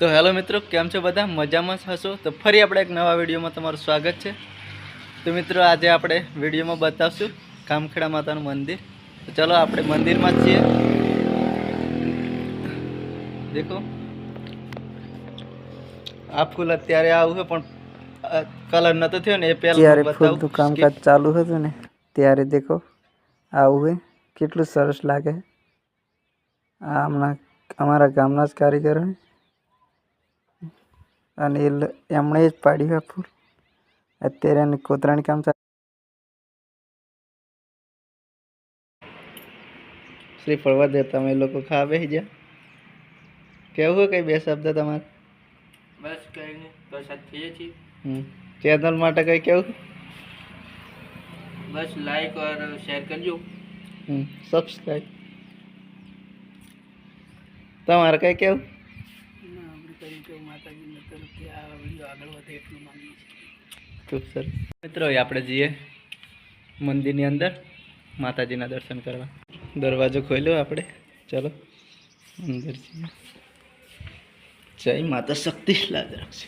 તો હેલો મિત્રો કેમ છો બધા? મજામાં જ હશો? તો ફરી આપણે એક નવા વિડીયોમાં તમારું સ્વાગત છે. તો મિત્રો આજે આપણે વિડીયોમાં બતાવશું કામખેડા માતાનું મંદિર. તો ચલો આપણે મંદિરમાં જ છીએ. દેખો. આ ફૂલ અત્યારે આવું છે પણ કલર નતો થયો ને એ પહેલા ફૂલનું કામકાજ ચાલુ હતું ને ત્યારે દેખો આવું હોય કેટલું સરસ લાગે. આ હમણાં અમારા ગામના જ કારીગર અને એમણે જ પાડ્યું આ ફૂલ. અત્યારે એને કોતરાણી કામ ચાલે. શ્રી ફળવા દેતા તમે લોકો ખા બેસી ગયા? કેવું હોય કઈ બે શબ્દ તમારે? બસ કઈ નહીં પ્રસાદ થઈએ છીએ. હમ ચેનલ માટે કઈ કેવું? બસ લાઈક ઓર શેર કરજો. હમ સબસ્ક્રાઈબ તમારે કઈ કેવું ખૂબ સરસ. મિત્રો આપણે જઈએ મંદિરની અંદર માતાજીના દર્શન કરવા. દરવાજો ખોલ્યો આપણે. ચલો અંદર જઈએ. જય માતા શક્તિ લાજ રાખશે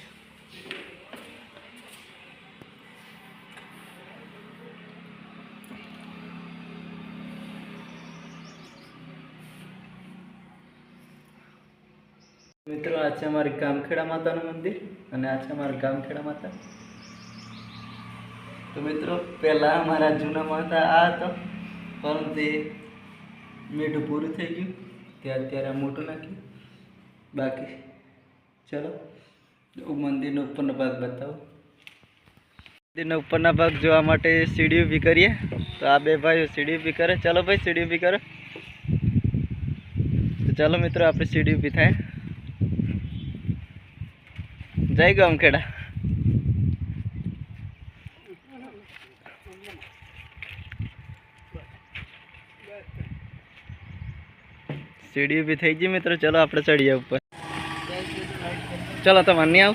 મિત્રો, આ છે અમારી ગામખેડા માતાનું મંદિર અને આ છે અમારા ગામખેડા માતા. તો મિત્રો, પહેલાં અમારા જૂના માતા આ હતો, પરંતુ મીઠું પૂરું થઈ ગયું, તે અત્યારે આ મોટું નાખ્યું. બાકી, ચલો, હું મંદિરનો ઉપરનો ભાગ બતાવું. મંદિરના ઉપરના ભાગ જોવા માટે સીડી ઊભી કરીએ. તો આ બે ભાઈઓ સીડી ઊભી કરે. ચલો ભાઈ, સીડી ઊભી કરો. તો ચાલો મિત્રો, આપણે સીડી ઊભી થાય. જય ગામખેડા સીડી ઊભી થઈ ગઈ મિત્રો, ચલો આપણે ચડીએ ઉપર. ચલો તમારે નહીં આવ.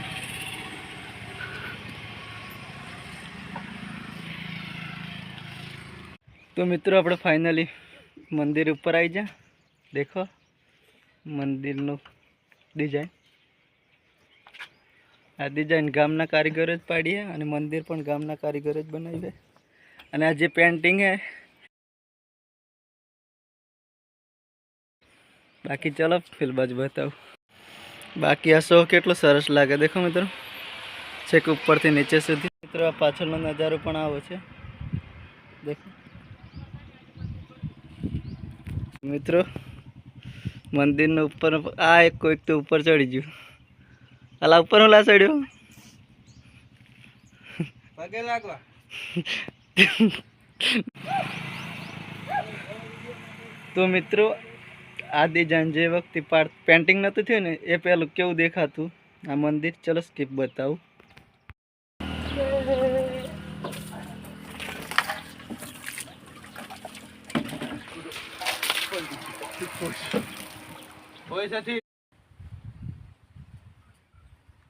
તો મિત્રો, આપણે ફાઇનલી મંદિર ઉપર આવી જા. દેખો, મંદિરનું ડિઝાઇન આ ડિઝાઇન ગામના કારીગરો જ પાડીએ અને મંદિર પણ ગામના કારીગરો જ બનાવી અને આ જે પેન્ટિંગ હે, બાકી ચલો ફિલ બાજુ બતાવું. બાકી આ શો કેટલો સરસ લાગે દેખો મિત્રો. છેક ઉપરથી નીચે સુધી. મિત્રો, આ પાછળનો નજારો પણ આવો છે. દેખો. મિત્રો, મંદિરનો ઉપર, આ એક કોઈક તો ઉપર ચડી ગયું. અલા ઉપર હું લાસડ્યો પગે લાગવા તો મિત્રો આદિ જે વખતે પેન્ટિંગ નહોતું થયું ને એ પહેલું કેવું દેખાતું આ મંદિર ચલો સ્કીપ બતાવું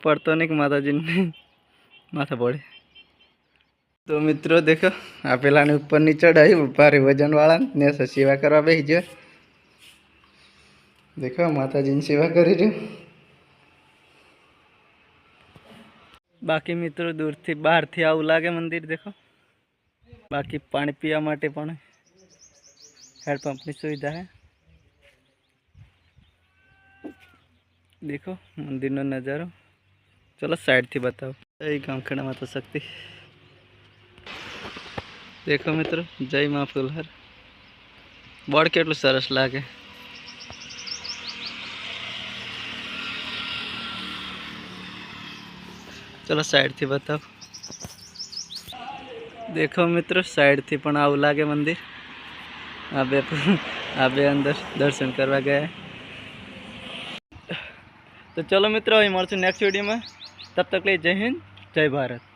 પડતો નહીં કે માતાજીને માથા પડે તો મિત્રો દેખો આ પેલાની ઉપરની ચડાઈ ભારે વજનવાળા ને સ- સેવા કરવા બેસી જાય દેખો માતાજીની સેવા કરી રહ્યો બાકી મિત્રો દૂરથી બહારથી આવું લાગે મંદિર દેખો બાકી પાણી પીવા માટે પણ હેન્ડપંપની સુવિધા હે દેખો મંદિરનો નજારો ચલો સાઈડથી બતાવો જય ગામખેડા માતા શક્તિ દેખો મિત્રો જય મા ફુલહર બોર્ડ કેટલું સરસ લાગે ચલો સાઈડથી બતાવો દેખો મિત્રો સાઈડથી પણ આવું લાગે મંદિર આ બે આ બે અંદર દર્શન કરવા ગયા તો ચલો મિત્રો અહીં મળશું નેક્સ્ટ વિડીયોમાં તબ તક લે જય હિન્દ જય ભારત